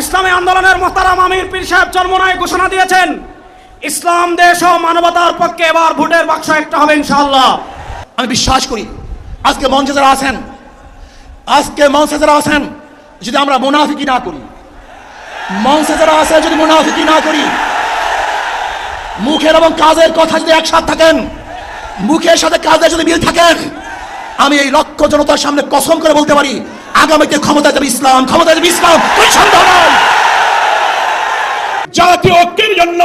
ইসলামী আন্দোলনের মোহতারাম আমির পীর সাহেব চরমনায় ঘোষণা দিয়েছেন, ইসলাম, দেশ ও মানবতার পক্ষে এবার ভোটের বাক্স একটা হবে ইনশাআল্লাহ। আমি বিশ্বাস করি, আজকে মঞ্চে যারা আছেন, আজকে মঞ্চে যারা আছেন, যদি আমরা মুনাফিকি না করি, মঞ্চে যারা আছে যদি মুনাফিকি না করি, মুখের এবং কাজের কথা যদি একসাথে থাকেন, মুখের সাথে কাজের যদি মিল থাকেন, আমি এই লক্ষ জনতার সামনে কসম করে বলতে পারি আগামীতে ক্ষমতা যাবে ইসলাম ক্ষমতা যাবে ইসলাম কোনো সন্দেহ নাই। জাতীয় ঐক্যের জন্য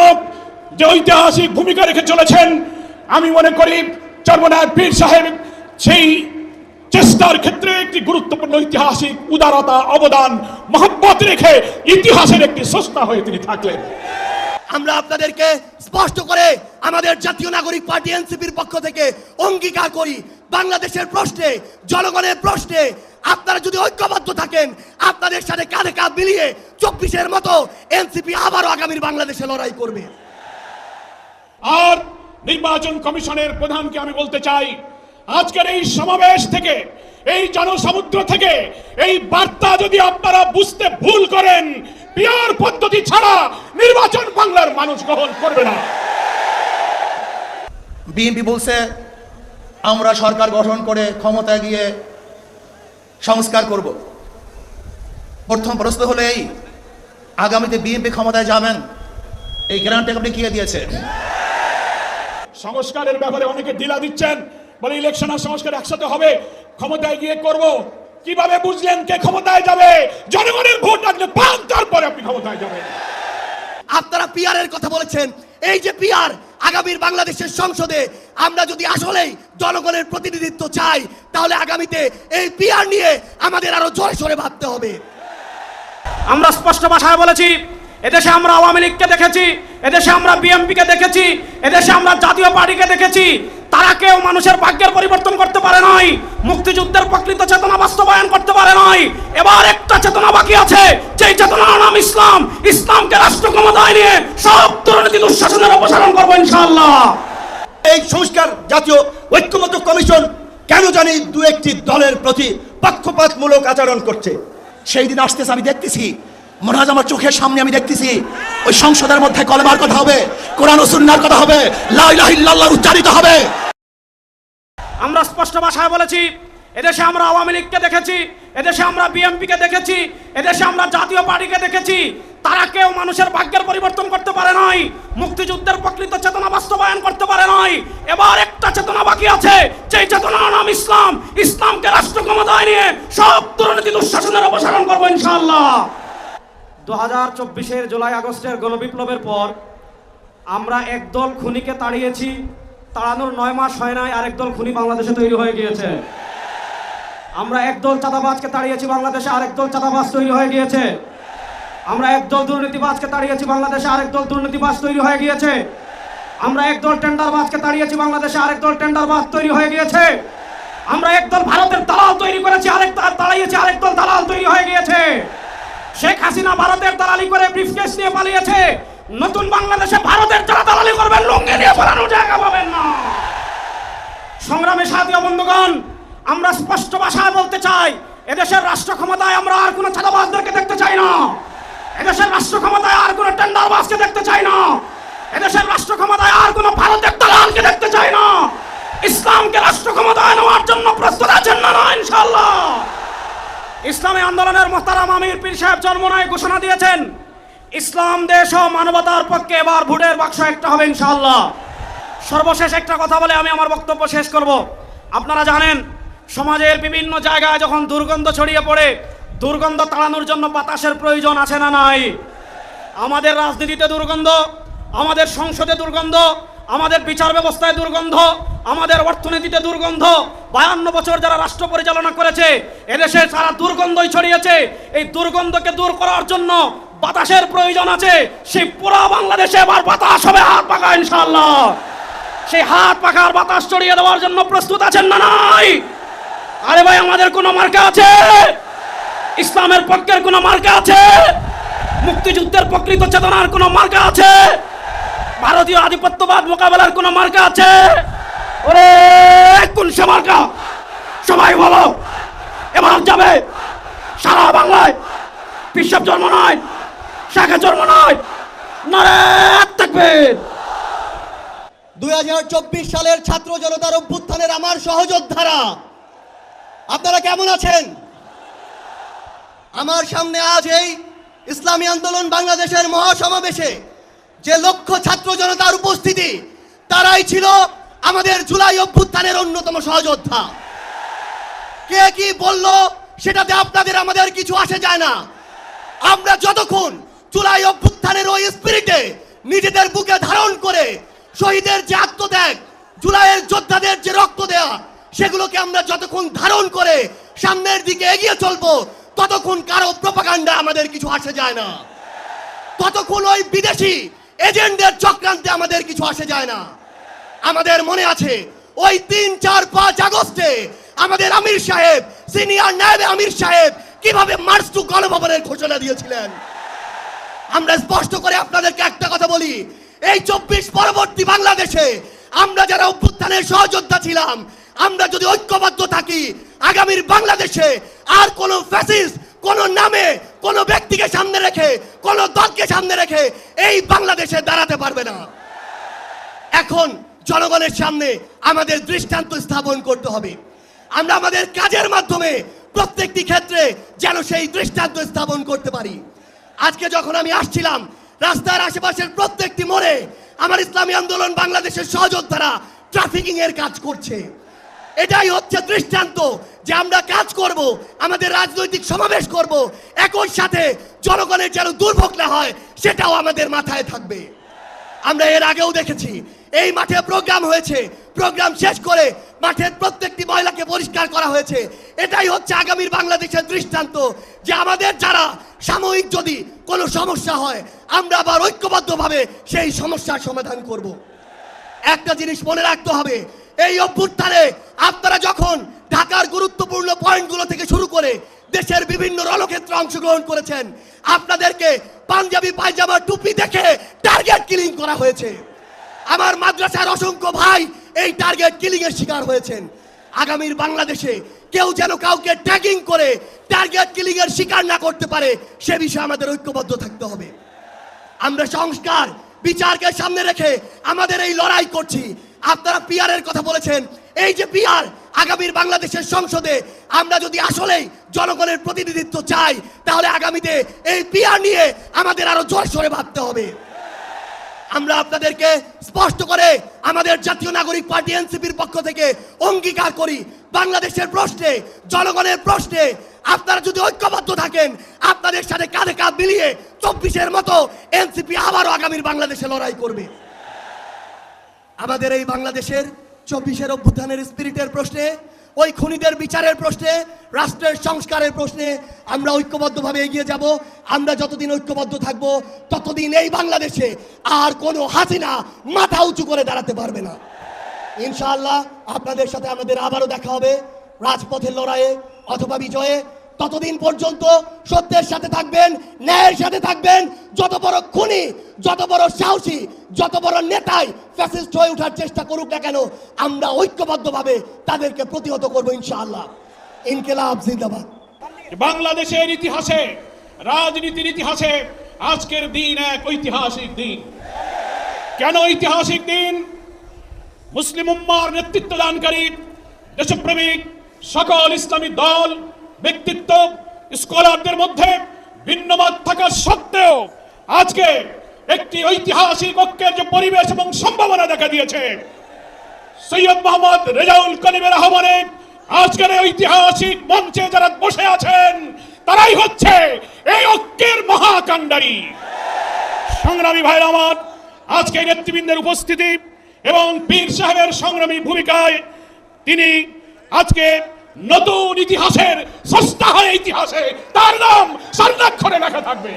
যে ঐতিহাসিক ভূমিকা রেখে চলেছেন আমি মনে করি চর্মনায় পীর সাহেব সেই চেষ্টার ক্ষেত্রে একটি গুরুত্বপূর্ণ ঐতিহাসিক উদারতা অবদান মহব্বত রেখে ইতিহাসের একটি সস্তা হয়ে তিনি থাকলেন। আমরা আপনাদেরকে স্পষ্ট করে আমাদের জাতীয় নাগরিক পার্টি এনসিপির পক্ষ থেকে অঙ্গীকার করি বাংলাদেশের প্রশ্নে জনগণের প্রশ্নে আপনারা যদি ঐক্যবদ্ধ থাকেন আপনাদের সাথে কাঁধে কাঁধ মিলিয়ে চব্বিশের মতো এনসিপি আবারও আগামীর বাংলাদেশে লড়াই করবে। আর নির্বাচন কমিশনের প্রধানকে আমি বলতে চাই আজকের এই সমাবেশ থেকে এই জনসমুদ্র থেকে এই বার্তা যদি আপনারা বুঝতে ভুল করেন পিয়ার পদ্ধতি ছাড়া নির্বাচন বাংলার মানুষ গ্রহণ করবে না। বিএনপি বলছে আমরা সরকার গঠন করে ক্ষমতায় গিয়ে সংস্কার করব। প্রথম প্রশ্ন হলো এই, আগামীতে বিএনপি ক্ষমতায় যাবেন, এই গ্যারান্টি আপনি কে দিয়েছে সংস্কারের ব্যাপারে অনেকে দিলা দিচ্ছেন, বলে ইলেকশন আর সংস্কার একসাথে হবে, ক্ষমতায় গিয়ে করব। কীভাবে বুঝলেন কে ক্ষমতায় যাবে? জনগণের ভোট লাগলে পান, তারপরে আপনি ক্ষমতায় যাবেন। আপনারা পিয়ারের কথা বলেছেন। এই যে পিয়ার আগামীর বাংলাদেশের সংসদে আমরা যদি আসলেই জনগণের প্রতিনিধিত্ব চাই, তাহলে আগামীতে এই পিয়ার নিয়ে আমাদের আরও জোরে সরে ভাবতে হবে। আমরা স্পষ্ট ভাষায় বলেছি, এদেশে আমরা আওয়ামী লীগকে দেখেছি, এদেশে আমরা বিএনপিকে দেখেছি, এদেশে আমরা জাতীয় পার্টিকে দেখেছি। তারা কেউ মানুষের ভাগ্যের পরিবর্তন করতে পারে নাই, মুক্তিযুদ্ধের প্রকৃত চেতনা বাস্তবায়ন করতে পারে নাই। এবার একটা চেতনা বাকি আছে যেই চেতনার নাম ইসলাম ইসলামকে রাষ্ট্র ক্ষমতায় নিয়ে সব দুর্নীতি দুঃশাসনের অপসারণ করব ইনশাআল্লাহ। এই সংস্কার জাতীয় ঐক্যমত্য কমিশন কেন জানি দু একটি দলের প্রতি পক্ষপাতমূলক আচরণ করছে। সেই দিন আসতেছে আমি দেখতেছি মনে হয় আমার চোখের সামনে আমি দেখতেছি ওই সংসদের মধ্যে কলেমার কথা হবে কোরআন ও সুন্নাহর কথা হবে লা ইলাহা ইল্লাল্লাহ উচ্চারিত হবে। আমরা স্পষ্ট ভাষায় বলেছি এদেশে আমরা আওয়ামী লীগকে দেখেছি, এদেশে আমরা বিএনপিকে দেখেছি, এদেশে আমরা জাতীয় পার্টিকে দেখেছি। তারা কেউ মানুষের ভাগ্যের পরিবর্তন করতে পারে নাই, মুক্তিযুদ্ধের প্রকৃত চেতনা বাস্তবায়ন করতে পারে নাই। এবার একটা চেতনা বাকি আছে, যেই চেতনার নাম ইসলাম। ইসলামকে রাষ্ট্র ক্ষমতায় নিয়ে সব দুর্নীতি দুঃশাসনের অপসারণ করব ইনশাআল্লাহ। দু হাজার চব্বিশের জুলাই আগস্টের গণবিপ্লবের পর আমরা একদল খুনিকে তাড়িয়েছি, তাড়ানোর নয় মাস হয় নাই, আরেক দল খুনি বাংলাদেশে তৈরি হয়ে গিয়েছে। আমরা একদল চাঁদাবাজকে তাড়িয়েছি বাংলাদেশে, আরেক দল চাঁদাবাজ তৈরি হয়ে গিয়েছে। আমরা একদল দুর্নীতিবাজকে তাড়িয়েছি বাংলাদেশে, আরেক দল দুর্নীতিবাজ তৈরি হয়ে গিয়েছে। আমরা একদল টেন্ডারবাজকে তাড়িয়েছি বাংলাদেশে, আরেক দল টেন্ডারবাজ তৈরি হয়ে গিয়েছে। আমরা একদল ভারতের দালাল তৈরি করেছি, আরেক তাড়িয়েছি, আরেক দল দালাল তৈরি হয়ে গিয়েছে। শেখ হাসিনা ভারতের দালালি করে ব্রিফকেস নিয়ে পালিয়েছে। নতুন বাংলাদেশে ভারতের যারা দালালি করবেন, লুঙ্গি নিয়ে পালানোর জায়গা পাবেন না। সংগ্রামে সাথীয় বন্ধুগণ আমরা স্পষ্ট ভাষায় বলতে চাই, এদেশের রাষ্ট্র ক্ষমতায় আমরা আর কোনো চাঁদাবাজদেরকে দেখতে চাই না। এদেশের রাষ্ট্র ক্ষমতায় আর কোনো টেন্ডারবাজকে দেখতে চাই না। এদেশের রাষ্ট্র ক্ষমতায় আর কোনো ভারতের দালালকে দেখতে চাই না। ইসলামকে রাষ্ট্র ক্ষমতায় নেওয়ার জন্য প্রস্তুত আছেন না না, ইনশাআল্লাহ? ইসলামী আন্দোলনের মোহতারাম আমির পীর সাহেব চরমনায় ঘোষণা দিয়েছেন, ইসলাম, দেশ ও মানবতার পক্ষে এবার ভোটের বাক্স একটা হবে, ইনশাআল্লাহ। সর্বশেষ একটা কথা বলে আমি আমার বক্তব্য শেষ করব। আপনারা জানেন সমাজের বিভিন্ন জায়গায় যখন দুর্গন্ধ ছড়িয়ে পড়ে, দুর্গন্ধ তাড়ানোর জন্য বাতাসের প্রয়োজন আছে না নাই? আমাদের রাজনীতিতে দুর্গন্ধ, আমাদের সংসদে দুর্গন্ধ, আমাদের বিচার ব্যবস্থায় দুর্গন্ধ, আমাদের অর্থনীতিতে দুর্গন্ধ, বায়ান্ন বছর যারা রাষ্ট্র পরিচালনা করেছে, এদেশে সারা দুর্গন্ধই ছড়িয়েছে। এই দুর্গন্ধকে দূর করার জন্য বাতাসের প্রয়োজন আছে। সেই পুরো বাংলাদেশে এবার বাতাস হবে, হাত পাকা ইনশাল্লাহ সেই হাত পাখার বাতাস ছড়িয়ে দেওয়ার জন্য প্রস্তুত আছেন না নাই? আরে ভাই, আমাদের কোনো মার্কা আছে? ইসলামের পক্ষের কোনো মার্কা আছে? মুক্তিযুদ্ধের প্রকৃত চেতনার কোনো মার্কা আছে? ভারতীয় আধিপত্যবাদ মোকাবেলার কোনো মার্কা আছে? ওরে, কোন সে মার্কা? সবাই বলো। এবার যাবে। সারা বাংলায়। বিশ্ব জন্ম নয়, শাখা জন্ম নয়, নারে থাকবে দুই সালের ছাত্র জনতার অভ্যুত্থানের আমার সহযোদ্ধারা আপনারা কেমন আছেন? আমার সামনে আজ এই ইসলামী আন্দোলন বাংলাদেশের মহাসমাবেশে যে লক্ষ ছাত্র জনতার উপস্থিতি, তারাই ছিল আমাদের জুলাই অভ্যুত্থানের অন্যতম সহযোদ্ধা। কে কি বলল সেটাতে আপনাদের আমাদের কিছু আসে যায় না। আমরা যতক্ষণ জুলাই অভ্যুত্থানের ওই স্পিরিটে নিজেদের বুকে ধারণ করে শহীদের যে আত্মত্যাগ, জুলাইয়ের যোদ্ধাদের যে রক্ত দেয়া সেগুলোকে আমরা যতক্ষণ ধারণ করে সামনের দিকে এগিয়ে চলবো, ততক্ষণ কারও প্রপাগান্ডা আমাদের কিছু আসে যায় না। ততক্ষণ ওই বিদেশি এজেন্টদের চক্রান্তে আমাদের কিছু আসে যায় না। আমাদের মনে আছে, ওই তিন, চার, পাঁচ আগস্টে আমাদের আমির সাহেব, সিনিয়র নায়েবে আমির সাহেব কীভাবে মার্চ টু গণভবনের ঘোষণা দিয়েছিলেন? আমরা স্পষ্ট করে আপনাদেরকে একটা কথা বলি, এই চব্বিশ পরবর্তী বাংলাদেশে আমরা যারা অভ্যুত্থানের সহযোদ্ধা ছিলাম আমরা যদি ঐক্যবদ্ধ থাকি, আগামীর বাংলাদেশে আর কোনো ফ্যাসিস্ট কোন নামে, কোন ব্যক্তিকে সামনে রেখে, কোন দলকে সামনে রেখে এই বাংলাদেশে দাঁড়াতে পারবে না। এখন জনগণের সামনে আমাদের দৃষ্টান্ত স্থাপন করতে হবে। আমরা আমাদের কাজের মাধ্যমে প্রত্যেকটি ক্ষেত্রে যেন সেই দৃষ্টান্ত স্থাপন করতে পারি। আজকে যখন আমি আসছিলাম, রাস্তার আশেপাশের প্রত্যেকটি মোড়ে আমার ইসলামী আন্দোলন বাংলাদেশের সহযোদ্ধারা ট্রাফিকিং এর কাজ করছে। এটাই হচ্ছে দৃষ্টান্ত যে আমরা কাজ করব, আমাদের রাজনৈতিক সমাবেশ করব। একই সাথে জনগণের যেন দুর্ভোগ না হয়, সেটাও আমাদের মাথায় থাকবে। আমরা এর আগেও দেখেছি, এই মাঠে প্রোগ্রাম হয়েছে, প্রোগ্রাম শেষ করে মাঠের প্রত্যেকটি মহিলাকে পরিষ্কার করা হয়েছে। এটাই হচ্ছে আগামীর বাংলাদেশের দৃষ্টান্ত যে আমাদের যারা সাময়িক যদি কোনো সমস্যা হয়, আমরা আবার ঐক্যবদ্ধভাবে সেই সমস্যার সমাধান করব। একটা জিনিস মনে রাখতে হবে এই অভ্যুত্থানে আপনারা যখন ঢাকার গুরুত্বপূর্ণ পয়েন্টগুলো থেকে শুরু করে দেশের বিভিন্ন রণক্ষেত্রে অংশগ্রহণ করেছেন, আপনাদেরকে পাঞ্জাবি পায়জামা টুপি দেখে টার্গেট কিলিং করা হয়েছে। আমার মাদ্রাসার অসংখ্য ভাই এই টার্গেট কিলিং এর শিকার হয়েছেন। আগামীর বাংলাদেশে কেউ যেন কাউকে ট্যাগিং করে টার্গেট কিলিং এর শিকার না করতে পারে, সে বিষয়ে আমাদের ঐক্যবদ্ধ থাকতে হবে। আমরা সংস্কার, বিচারকে সামনে রেখে আমাদের এই লড়াই করছি। আপনারা পিআর এর কথা বলেছেন। এই যে পিয়ার আগামীর বাংলাদেশের সংসদে আমরা যদি আসলেই জনগণের প্রতিনিধিত্ব চাই, তাহলে আগামীতে এই পিয়ার নিয়ে আমাদের আরও জোর সরে ভাবতে হবে। আমরা আপনাদেরকে স্পষ্ট করে আমাদের জাতীয় নাগরিক পার্টি এনসিপির পক্ষ থেকে অঙ্গীকার করি, বাংলাদেশের প্রশ্নে, জনগণের প্রশ্নে। আপনারা যদি ঐক্যবদ্ধ থাকেন, আপনাদের সাথে কাঁধে কাঁধ মিলিয়ে চব্বিশের মতো এনসিপি আবারও আগামীর বাংলাদেশে লড়াই করবে। আমাদের এই বাংলাদেশের চব্বিশের অভ্যুত্থানের স্পিরিটের প্রশ্নে, ওই খুনিদের বিচারের প্রশ্নে, রাষ্ট্রের সংস্কারের প্রশ্নে আমরা ঐক্যবদ্ধভাবে এগিয়ে যাব। আমরা যতদিন ঐক্যবদ্ধ থাকব, ততদিন এই বাংলাদেশে আর কোনো হাসিনা মাথা উঁচু করে দাঁড়াতে পারবে না। ইনশাআল্লাহ আপনাদের সাথে আমাদের আবারও দেখা হবে, রাজপথের লড়াইয়ে অথবা বিজয়ে। ততদিন পর্যন্ত সত্যের সাথে থাকবেন, ন্যায়ের সাথে থাকবেন। যত বড় খুনি, যত বড় সাহসী, যত বড় নেতাই ফ্যাসিস্ট হয়ে ওঠার চেষ্টা করুক না কেন, আমরা ঐক্যবদ্ধভাবে তাদেরকে প্রতিহত করব ইনশাআল্লাহ। ইনকেলাব, জিন্দাবাদ। বাংলাদেশের ইতিহাসে, রাজনীতির ইতিহাসে আজকের দিন এক ঐতিহাসিক দিন। কেন ঐতিহাসিক দিন? মুসলিম উম্মার নেতৃত্ব দানকারী দেশপ্রেমিক সকল ইসলামী দল ব্যক্তিত্ব স্কলারদের মধ্যে ভিন্নমত থাকা সত্ত্বেও আজকে একটি ঐতিহাসিক ঐক্যের যে পরিবেশ এবং সম্ভাবনা দেখা দিয়েছে, সৈয়দ মোহাম্মদ রেজাউল করিমের আহ্বানে আজকের ঐতিহাসিক মঞ্চে যারা বসে আছেন, তারাই হচ্ছে এই ঐক্যের মহাকাণ্ডারী। সংগ্রামী ভাইরা আমার আজকে নেতৃবৃন্দের উপস্থিতি এবং পীর সাহেবের সংগ্রামী ভূমিকায় তিনি আজকে নতুন ইতিহাসের সস্তা হয় ইতিহাসে তার নাম স্বর্ণাক্ষরে লেখা থাকবে।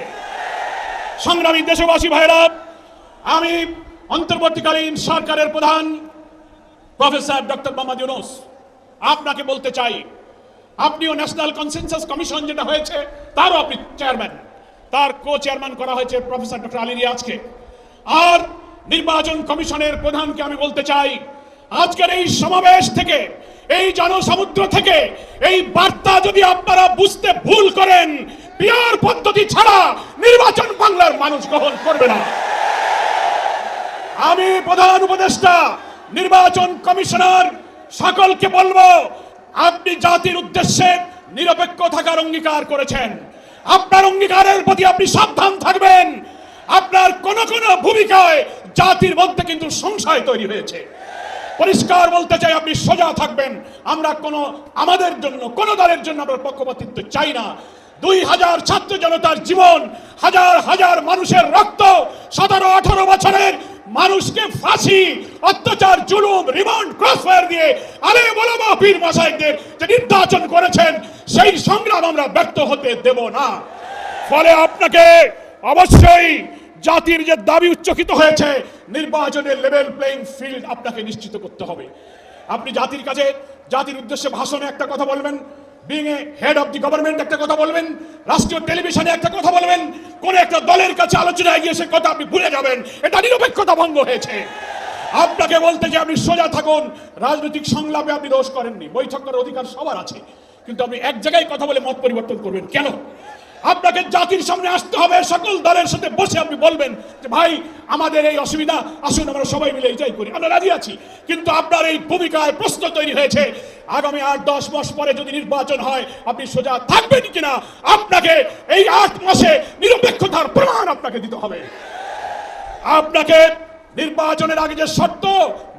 সংগ্রামী দেশবাসী ভাইরা, আমি অন্তর্বর্তীকালীন সরকারের প্রধান প্রফেসর ডক্টর মোহাম্মদ ইউনুস। আপনাকে বলতে চাই, আপনিও ন্যাশনাল কনসেনসাস কমিশন যেটা হয়েছে, তারও আপনি চেয়ারম্যান তার কো চেয়ারম্যান করা হয়েছে প্রফেসর ডক্টর আলী রিয়াজকে আর নির্বাচন কমিশনের প্রধানকে আমি বলতে চাই, আজকের এই সমাবেশ থেকে এই জনসমুদ্র থেকে এই বার্তা যদি আপনারা বুঝতে ভুল করেন পিয়ার পদ্ধতি ছাড়া নির্বাচন বাংলার মানুষ গ্রহণ করবে না। আমি প্রধান উপদেষ্টা, নির্বাচন কমিশনার, সকলকে বলব, আপনি জাতির উদ্দেশ্যে নিরপেক্ষ থাকার অঙ্গীকার করেছেন। আপনার অঙ্গীকারের প্রতি আপনি সাবধান থাকবেন। আপনার কোন কোন ভূমিকায় জাতির মধ্যে কিন্তু সংশয় তৈরি হয়েছে। পরিষ্কার বলতে চাই, আপনি সোজা থাকবেন। আমরা কোনো, আমাদের জন্য, কোন দলের জন্য আমরা পক্ষপাতিত্ব চাই না। দুই হাজার ছাত্র জনতার জীবন, হাজার হাজার মানুষের রক্ত, সতেরো, আঠারো বছরের মানুষকে ফাঁসি, অত্যাচার, জুলুম, রিমান্ড, ক্রসফায়ার দিয়ে আরে বলো পীর মাসাইকদের যে নির্বাচন করেছেন, সেই সংগ্রাম আমরা ব্যর্থ হতে দেব না। ফলে আপনাকে অবশ্যই জাতির যে দাবি উচ্চকিত হয়েছে নির্বাচনের লেভেল প্লেইং ফিল্ড আপনাকে নিশ্চিত করতে হবে। আপনি জাতির কাছে, জাতির উদ্দেশ্যে ভাষণে একটা কথা বলবেন being a head of the government একটা কথা বলবেন, রাষ্ট্রীয় টেলিভিশনে একটা কথা বলবেন, কোন একটা দলের কাছে আলোচনায় গিয়ে সে কথা আপনি ভুলে যাবেন, এটা নিরপেক্ষতা ভঙ্গ হয়েছে। আপনাকে বলতে যে আপনি সোজা থাকুন, রাজনৈতিক সংলাপে আপনি দোষ করেননি, বৈঠক করার অধিকার সবার আছে, কিন্তু আপনি এক জায়গায় কথা বলে মত পরিবর্তন করবেন কেন? আপনাকে জাতির সামনে আসতে হবে, সকল দলের সাথে বসে আপনি বলবেন যে, ভাই, আমাদের এই অসুবিধা, আসুন আমরা সবাই মিলে এইটাই করি। আমরা রাজি আছি, কিন্তু আপনার এই ভূমিকায় প্রশ্ন তৈরি হয়েছে, আগামী আট, দশ মাস পরে যদি নির্বাচন হয়, আপনি সোজা থাকবেন কিনা? আপনাকে এই আট মাসে নিরপেক্ষতার প্রমাণ আপনাকে দিতে হবে। আপনাকে নির্বাচনের আগে যে শর্ত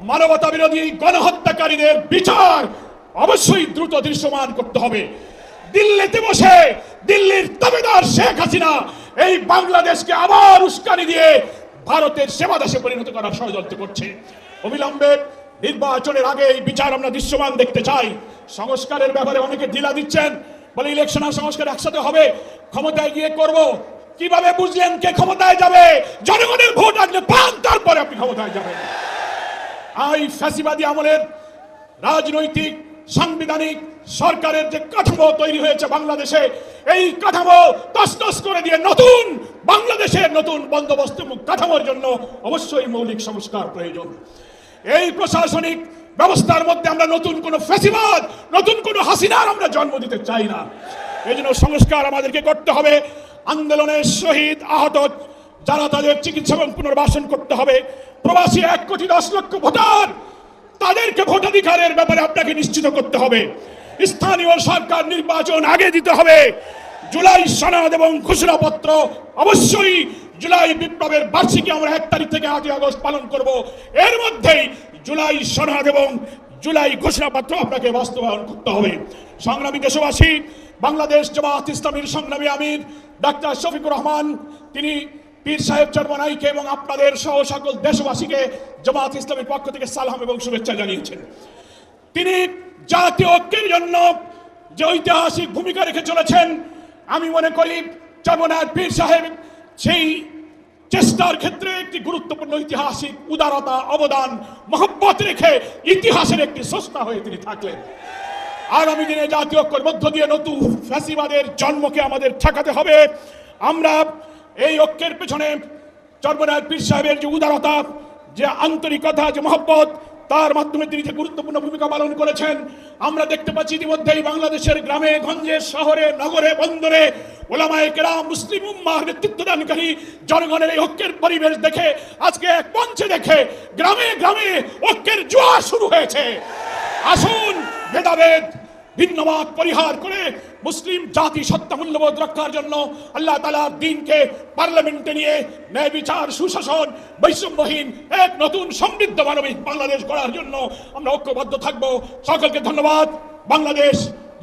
মানবতা বিরোধী গণহত্যাকারীদের বিচার অবশ্যই দ্রুত দৃশ্যমান করতে হবে। দিল্লিতে বসে দিল্লির তাবেদার শেখ হাসিনা এই বাংলাদেশকে আবার উস্কানি দিয়ে ভারতের সেবা দাসে পরিণত করার ষড়যন্ত্র করছে। অবিলম্বে নির্বাচনের আগে এই বিচার আমরা দৃশ্যমান দেখতে চাই। সংস্কারের ব্যাপারে অনেকে ঢিলা দিচ্ছেন, বলে ইলেকশন আর সংস্কার একসাথে হবে, ক্ষমতায় গিয়ে করব। কীভাবে বুঝলেন কে ক্ষমতায় যাবে? জনগণের ভোট আসলে পান, তারপরে আপনি ক্ষমতায় যাবেন। এই ফ্যাসিবাদী আমলের রাজনৈতিক সাংবিধানিক সরকারের যে কাঠামো তৈরি হয়েছে বাংলাদেশে, এই কাঠামো তসতস করে দিয়ে নতুন বাংলাদেশের নতুন বন্দোবস্ত কাঠামোর জন্য অবশ্যই মৌলিক সংস্কার প্রয়োজন। এই প্রশাসনিক ব্যবস্থার মধ্যে আমরা নতুন কোন ফ্যাসিবাদ নতুন কোন হাসিনার আমরা জন্ম দিতে চাই না। এই জন্য সংস্কার আমাদেরকে করতে হবে। আন্দোলনের শহীদ, আহত, যারা তাদের চিকিৎসা এবং পুনর্বাসন করতে হবে, প্রবাসী এক কোটি দশ লক্ষ ভোটার তাদেরকে ভোটাধিকারের ব্যাপারে আপনাকে নিশ্চিত করতে হবে। স্থানীয় সরকার নির্বাচন আগে দিতে হবে। জুলাই সনদ এবং ঘোষণাপত্র অবশ্যই জুলাই বিপ্লবের বার্ষিকী আমরা এক তারিখ থেকে আটই আগস্ট পালন করব। এর মধ্যেই জুলাই সনদ এবং জুলাই ঘোষণাপত্র আপনাকে বাস্তবায়ন করতে হবে। সংগ্রামী দেশবাসী, বাংলাদেশ জামাত ইসলামীর সংগ্রামী আমির ডাক্তার শফিকুর রহমান, তিনি পীর সাহেব চর্মনাইকে এবং আপনাদের সহ সকল দেশবাসীকে জামাত ইসলামের পক্ষ থেকে সালাম এবং শুভেচ্ছা জানিয়েছেন। তিনি জাতীয় ঐক্যের জন্য যে ঐতিহাসিক ভূমিকা রেখে চলেছেন, আমি মনে করি চর্মনায় পীর সাহেব সেই চেষ্টার ক্ষেত্রে একটি গুরুত্বপূর্ণ ঐতিহাসিক উদারতা, অবদান, মহব্বত রেখে ইতিহাসের একটি স্রষ্টা হয়ে তিনি থাকলেন। আগামী দিনে জাতীয় ঐক্যের মধ্য দিয়ে নতুন ফ্যাসিবাদের জন্মকে আমাদের ঠেকাতে হবে। আমরা এই ঐক্যের পেছনে চর্মনায় পীর সাহেবের যে উদারতা, যে আন্তরিকতা, যে মহব্বত, তার মাধ্যমে তিনি যে গুরুত্বপূর্ণ ভূমিকা পালন করেছেন, আমরা দেখতে পাচ্ছি ইতিমধ্যেই বাংলাদেশের গ্রামে, গঞ্জে, শহরে, নগরে, বন্দরে ওলামায়ে কেরাম, মুসলিম উম্মাহ নেতৃত্বদানকারী জনগণের এই ঐক্যের পরিবেশ দেখে, আজকে এক মঞ্চে দেখে গ্রামে গ্রামে ঐক্যের জোয়ার শুরু হয়েছে। আসুন, ভেদাভেদ ভিন্নমত পরিহার করে মুসলিম জাতি সত্তা মূল্যবোধ রক্ষার জন্য আল্লাহ তালার দিনকে পার্লামেন্টে নিয়ে ন্যায় বিচার, সুশাসন, বৈষম্যহীন এক নতুন সমৃদ্ধ মানবিক বাংলাদেশ গড়ার জন্য আমরা ঐক্যবদ্ধ থাকব। সকলকে ধন্যবাদ। বাংলাদেশ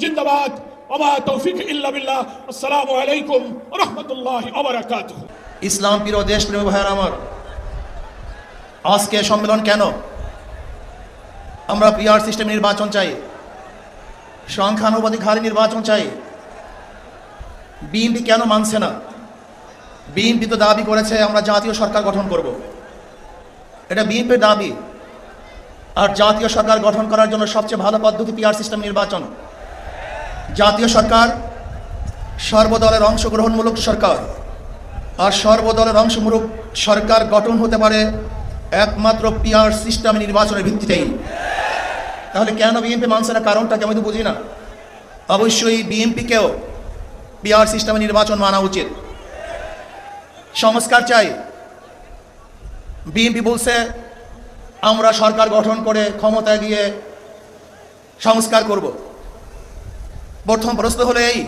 জিন্দাবাদ। ওমা তৌফিক ইল্লা বিল্লাহ। আসসালামু আলাইকুম রহমতুল্লাহ ওবরাকাতুহু ইসলাম প্রিয় দেশ প্রেমী ভাইয়ের আমার, আজকে সম্মেলন কেন? আমরা পিআর সিস্টেম নির্বাচন চাই। সংখ্যানুপাতিক হারে নির্বাচন চাই। বিএনপি কেন মানছে না? বিএনপি তো দাবি করেছে, আমরা জাতীয় সরকার গঠন করব। এটা বিএনপির দাবি। আর জাতীয় সরকার গঠন করার জন্য সবচেয়ে ভালো পদ্ধতি পিআর সিস্টেম নির্বাচন। জাতীয় সরকার সর্বদলের অংশগ্রহণমূলক সরকার। আর সর্বদলের অংশমূলক সরকার গঠন হতে পারে একমাত্র পিআর সিস্টেম নির্বাচনের ভিত্তিতেই। তাহলে কেন বিএনপি মানছে না? কারণটা আমি তো বুঝি না। অবশ্যই বিএনপিকেও পিআর সিস্টেমে নির্বাচন মানা উচিত। সংস্কার চাই। বিএনপি বলছে, আমরা সরকার গঠন করে ক্ষমতায় গিয়ে সংস্কার করব। প্রথম প্রশ্ন হলো এই,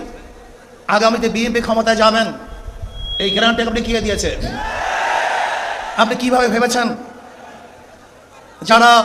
আগামীতে বিএনপি ক্ষমতায় যাবেন? এই গ্যারান্টি আপনি কে দিয়েছে? আপনি কীভাবে ভেবেছেন? যারা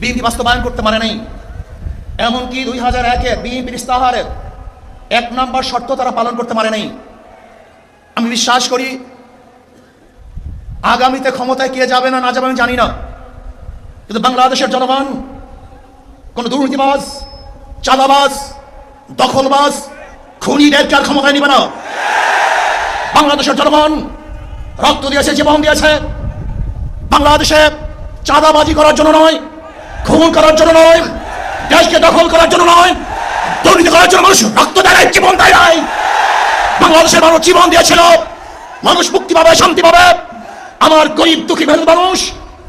বিএনপি বাস্তবায়ন করতে পারে নাই। এমনকি দুই হাজার একে বিএনপির ইশতেহারের এক নম্বর শর্ত তারা পালন করতে পারে নাই। আমি বিশ্বাস করি, আগামীতে ক্ষমতায় কে যাবে না না যাবে আমি জানি না। কিন্তু বাংলাদেশের জনগণ, কোনো দুর্নীতিবাজ, চাঁদাবাজ, দখলবাজ খুনিদেরকে আর ক্ষমতায় নিবে না। বাংলাদেশের জনগণ রক্ত দিয়েছে, জীবন দিয়েছে। বাংলাদেশে চাঁদাবাজি করার জন্য নয় খুন করার জন্য নয়, দেশকে দখল করার জন্য নয়, দুর্নীতি করার জন্য মানুষ রক্ত দেয় জীবন দেয় নাই। বাংলাদেশের মানুষ জীবন দিয়েছিল, মানুষ মুক্তি পাবে, শান্তি পাবে। আমার গরিব দুঃখী মেহনত মানুষ,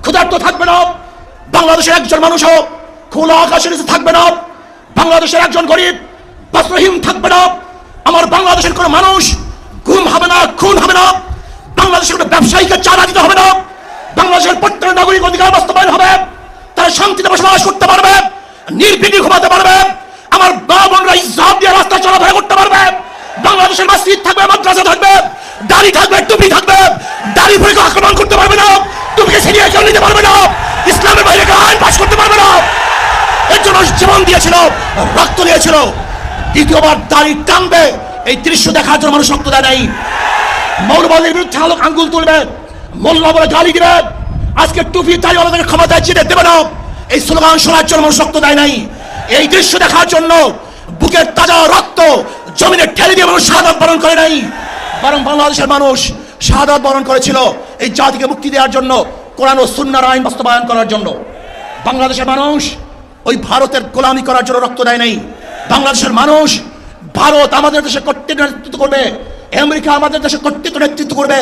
ক্ষুধার্ত থাকবে না। বাংলাদেশের একজন মানুষও খোলা আকাশের নিচে থাকবে না। বাংলাদেশের একজন গরিব, বস্ত্রহীন থাকবে না। আমার বাংলাদেশের কোনো মানুষ গুম হবে না, খুন হবে না। বাংলাদেশের কোনো ব্যবসায়ীকে চাঁদা দিতে হবে না। বাংলাদেশের প্রত্যেক নাগরিক অধিকার বাস্তবায়ন হবে। তারা শান্তিতে বসবাস করতে পারবে নির্বিঘ্নে ঘুমাতে পারবে, আমার মা বোনরা ইসলাম দিয়ে রাস্তা চলাফেরা করতে পারবে, বাংলাদেশের মসজিদ থাকবে, মাদ্রাসা থাকবে, দাড়ি থাকবে, টুপি থাকবে, দাড়ি ভরে আক্রমণ করতে পারবে না, টুপিকে ছিনিয়ে কেউ নিতে পারবে না, ইসলামের বাইরে আইন পাস করতে পারবে না। এর জন্য জীবন দিয়েছিল, রক্ত দিয়েছিল, দ্বিতীয়বার দাড়ি টানবে, এই দৃশ্য দেখার জন্য মানুষ রক্ত দেয় নাই। মৌলবাদের বিরুদ্ধে আলোক আঙ্গুল তুলবে, মোল্লা বলে গালি দিবে আজকে টুপি তাই আমাদের ক্ষমতায় চিনে দেবে না। এই স্লোগান শোনার জন্য রক্ত দেয় নাই। এই দৃশ্য দেখার জন্য বুকের তাজা রক্ত জমিনে ঠেলে দিয়ে মানুষ শাহাদ বরণ করে নাই। বরং বাংলাদেশের মানুষ শাহাদ বরণ করেছিল এই জাতিকে মুক্তি দেওয়ার জন্য, কোরআন ও সুন্নার আইন বাস্তবায়ন করার জন্য। বাংলাদেশের মানুষ ওই ভারতের গোলামি করার জন্য রক্ত দেয় নাই। বাংলাদেশের মানুষ ভারত আমাদের দেশে কর্তৃত্ব নেতৃত্ব করবে। আমেরিকা আমাদের দেশে কর্তৃত্ব নেতৃত্ব করবে।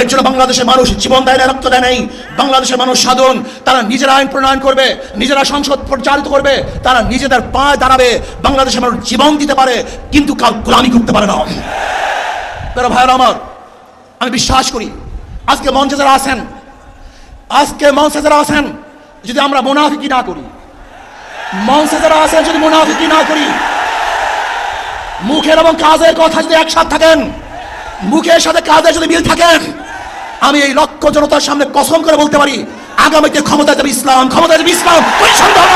এর জন্য বাংলাদেশের মানুষ জীবন দেয় না রক্ত দেয় নাই। বাংলাদেশের মানুষ সাধন তারা নিজেরা আইন প্রণয়ন করবে, নিজেরা সংসদ পরিচালিত করবে, তারা নিজেদের পায়ে দাঁড়াবে। বাংলাদেশের মানুষ জীবন দিতে পারে, কিন্তু কাল গোলামি করতে পারে না। প্রিয় ভাইয়ের আমার, আমি বিশ্বাস করি, আজকে মঞ্চে যারা আছেন, আজকে মঞ্চে যারা আছেন, যদি আমরা মোনাফিকি না করি, মঞ্চে যারা আছেন, যদি মোনাফিকি না করি, মুখের এবং কাজের কথা যদি একসাথে থাকেন, মুখের সাথে কাজের যদি মিল থাকেন আমি এই লক্ষ জনতার সামনে কসম করে বলতে পারি, আগামীতে ক্ষমতা যাবে ইসলাম, ক্ষমতা যাবে ইসলাম, কোনো সন্দেহ।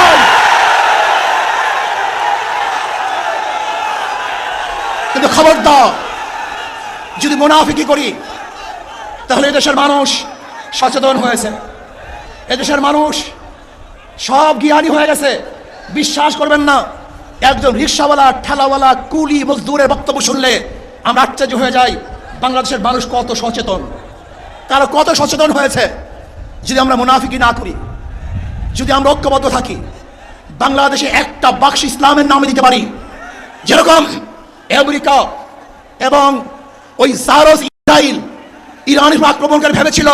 কিন্তু খবরদার যদি মুনাফিকি করি, তাহলে এদেশের মানুষ সচেতন হয়েছে। এদেশের মানুষ সব জ্ঞানী হয়ে গেছে। বিশ্বাস করবেন না, একজন রিক্সাওয়ালা, ঠেলাওয়ালা, কুলি, মজদুরের বক্তব্য শুনলে আমরা আশ্চর্য হয়ে যাই, বাংলাদেশের মানুষ কত সচেতন। তারা কত সচেতন হয়েছে? যদি আমরা মুনাফিকি না করি, যদি আমরা ঐক্যবদ্ধ থাকি, বাংলাদেশে একটা বাক্স ইসলামের নামে দিতে পারি। যেরকম আমেরিকা এবং ওই সারস ইসরাইল উপর আক্রমণকারী ভেবেছিল,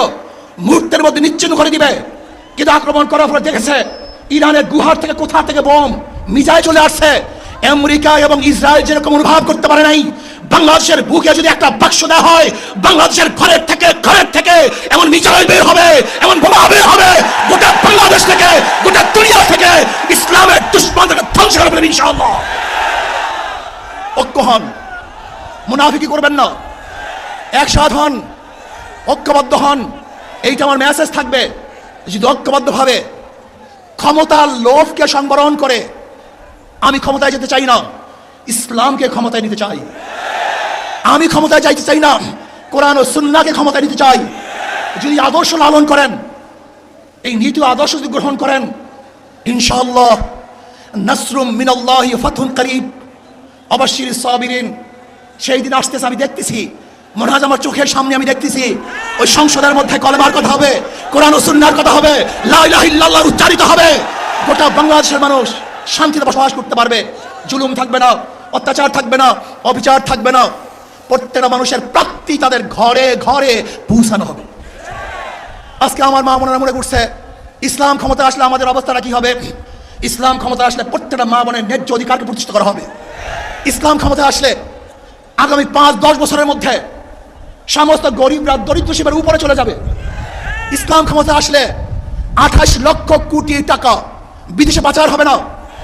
মুহূর্তের মধ্যে নিশ্চিন্ন করে দিবে। কিন্তু আক্রমণ করার পরে দেখেছে, ইরানের গুহার থেকে কোথা থেকে বোম মিজায় চলে আসছে আমেরিকা এবং ইসরায়েল যেরকম অনুভব করতে পারে নাই, বাংলাদেশের বুকে যদি একটা বাক্স দেওয়া হয়, বাংলাদেশের ঘরের থেকে ঘরের থেকে এমন মিসাইল বের হবে, এমন বোমা বের হবে, গোটা বাংলাদেশ থেকে, গোটা দুনিয়া থেকে ইসলামের দুশ্মনকে ধ্বংস করে ফেলবে ইনশাআল্লাহ। ঐক্য হন। মুনাফিকি করবেন না। একসাথ হন। ঐক্যবদ্ধ হন। এইটা আমার মেসেজ থাকবে। যদি ঐক্যবদ্ধভাবে ক্ষমতার লোভকে সংবরণ করে আমি ক্ষমতায় যেতে চাই না। ইসলামকে ক্ষমতায় নিতে চাই। আমি ক্ষমতায় যাইতে চাই না। কোরআন ও সুন্নাকে ক্ষমতায় নিতে চাই। যদি আদর্শ লালন করেন, এই নীতি আদর্শ যদি গ্রহণ করেন, ইনশাআল্লাহ নাসরুম মিনাল্লাহি ফাতহুন করিব। অবশ্যই সাবিরিন, সেই দিন আসতেছে, আমি দেখতেছি। মনে হয় আমার চোখের সামনে আমি দেখতেছি। ওই সংসদের মধ্যে কলমার কথা হবে, কোরআন ও সুন্নার কথা হবে, লা ইলাহা ইল্লাল্লাহ উচ্চারিত হবে। গোটা বাংলাদেশের মানুষ শান্তিতে বসবাস করতে পারবে। জুলুম থাকবে না, অত্যাচার থাকবে না, অবিচার থাকবে না। প্রত্যেকটা মানুষের প্রাপ্তি তাদের ঘরে ঘরে পৌঁছানো হবে। আজকে আমার মা বোনেরা মনে করছে, ইসলাম ক্ষমতা আসলে আমাদের অবস্থাটা কি হবে? ইসলাম ক্ষমতা আসলে প্রত্যেকটা মা বোনের ন্যায্য অধিকারকে প্রতিষ্ঠিত করা হবে। ইসলাম ক্ষমতা আসলে আগামী পাঁচ, দশ বছরের মধ্যে সমস্ত গরিবরা দরিদ্র শিবের উপরে চলে যাবে। ইসলাম ক্ষমতা আসলে আঠাশ লক্ষ কোটি টাকা বিদেশে পাচার হবে না।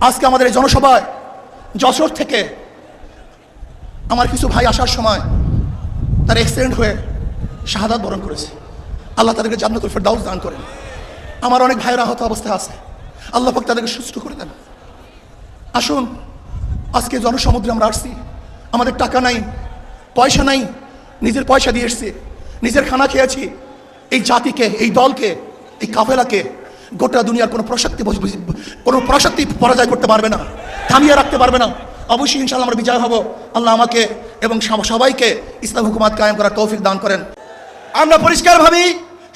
আজকে আমাদের এই জনসভায় যশোর থেকে আমার কিছু ভাই আসার সময় তার অ্যাক্সিডেন্ট হয়ে শাহাদাত বরণ করেছে। আল্লাহ তাদেরকে জান্নাতুল ফেরদাউস দান করেন। আমার অনেক ভাইয়ের আহত অবস্থায় আছে। আল্লাহ পাক তাদেরকে সুস্থ করে দেন। আসুন, আজকে জনসমুদ্রে আমরা আসছি। আমাদের টাকা নাই, পয়সা নাই, নিজের পয়সা দিয়ে এসছি। নিজের খানা খেয়েছি। এই জাতিকে, এই দলকে, এই কাফেলাকে গোটা দুনিয়ার কোনো প্রশক্তি কোনো প্রশক্তি পরাজয় করতে পারবে না, থামিয়ে রাখতে পারবে না। অবশ্যই ইনশাল্লাহ আমরা বিজয় হব। আল্লাহ আমাকে এবং সবাইকে ইসলাম হুকুমাত কায়েম করার তৌফিক দান করেন। আমরা পরিষ্কারভাবেই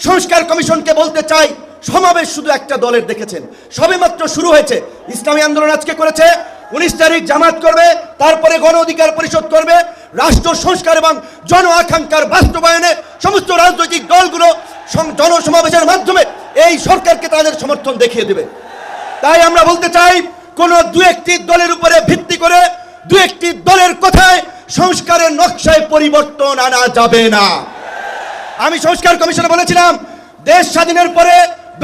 সংস্কার কমিশনকে বলতে চাই, সমাবেশ শুধু একটা দলের দেখেছেন। সবেমাত্র শুরু হয়েছে। ইসলামী আন্দোলন আজকে করেছে, উনিশ তারিখ জামাত করবে, তারপরে গণ অধিকার পরিষদ করবে রাষ্ট্র সংস্কার এবং জন আকাঙ্ক্ষার বাস্তবায়নে সমস্ত রাজনৈতিক দলগুলো জনসমাবেশের মাধ্যমে এই সরকারকে তাদের সমর্থন দেখিয়ে দেবে। তাই আমরা বলতে চাই, কোন দু একটি দলের উপরে ভিত্তি করে দু একটি দলের কথায় সংস্কারের নকশায় পরিবর্তন আনা যাবে না। আমি সংস্কার কমিশনে বলেছিলাম, দেশ স্বাধীনের পরে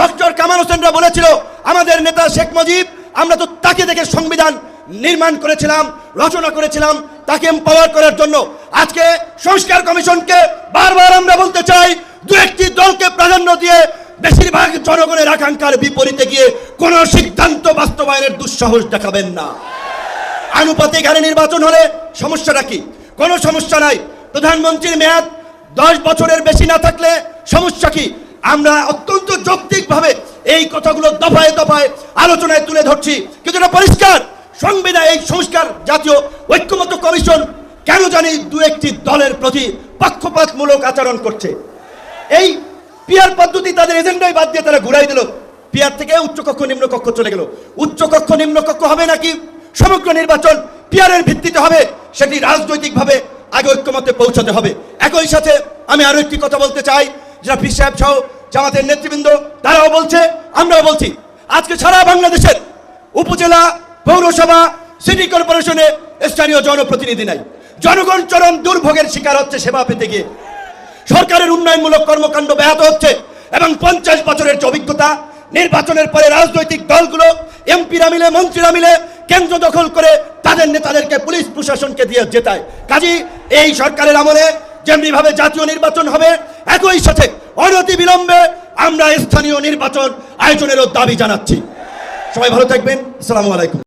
ডক্টর কামাল হোসেনরা বলেছিল, আমাদের নেতা শেখ মুজিব, আমরা তো তাকে দেখে সংবিধান নির্মাণ করেছিলাম, রচনা করেছিলাম, তাকে এম্পাওয়ার করার জন্য। আজকে সংস্কার কমিশনকে বারবার আমরা বলতে চাই, দু একটি দলকে প্রাধান্য দিয়ে বেশিরভাগ জনগণের আকাঙ্ক্ষার বিপরীতে গিয়ে কোনো সিদ্ধান্ত বাস্তবায়নের দুঃসাহস দেখাবেন না। আনুপাতিক হারে নির্বাচন হলে সমস্যাটা কি? কোনো সমস্যা নাই। প্রধানমন্ত্রীর মেয়াদ দশ বছরের বেশি না থাকলে সমস্যা কি? আমরা অত্যন্ত যৌক্তিকভাবে এই কথাগুলো দফায় দফায় আলোচনায় তুলে ধরছি। কিন্তু এটা পরিষ্কার। সংবিধান এই সংস্কার জাতীয় ঐক্যমত কমিশন কেন জানি দু একটি দলের প্রতি পক্ষপাতমূলক আচরণ করছে। এই পিয়ার পদ্ধতি তাদের এজেন্ডাই বাদ দিয়ে তারা ঘুরাই দিল। পিয়ার থেকে উচ্চকক্ষ, নিম্নকক্ষ চলে গেল। উচ্চকক্ষ, নিম্নকক্ষ হবে নাকি সমগ্র নির্বাচন পিয়ারের ভিত্তিতে হবে, সেটি রাজনৈতিকভাবে আগে ঐক্যমতে পৌঁছাতে হবে। একই সাথে আমি আরও একটি কথা বলতে চাই যারা পীর সাহেব সহ জামাতের নেতৃবৃন্দ, তারাও বলছে, আমরাও বলছি। আজকে সারা বাংলাদেশের উপজেলা পৌরসভা, সিটি কর্পোরেশনে স্থানীয় জনপ্রতিনিধি নাই। জনগণ চরম দুর্ভোগের শিকার হচ্ছে সেবা পেতে গিয়ে। সরকারের উন্নয়নমূলক কর্মকাণ্ড ব্যাহত হচ্ছে এবং পঞ্চাশ বছরের অভিজ্ঞতা, নির্বাচনের পরে রাজনৈতিক দলগুলো, এমপিরা মিলে, মন্ত্রীরা মিলে কেন্দ্র দখল করে তাদের নেতাদেরকে পুলিশ প্রশাসনকে দিয়ে জেতায়। কাজী, এই সরকারের আমলে যেমনিভাবে জাতীয় নির্বাচন হবে, একই সাথে অনতি বিলম্বে আমরা স্থানীয় নির্বাচন আয়োজনেরও দাবি জানাচ্ছি। সবাই ভালো থাকবেন। আসসালামু আলাইকুম।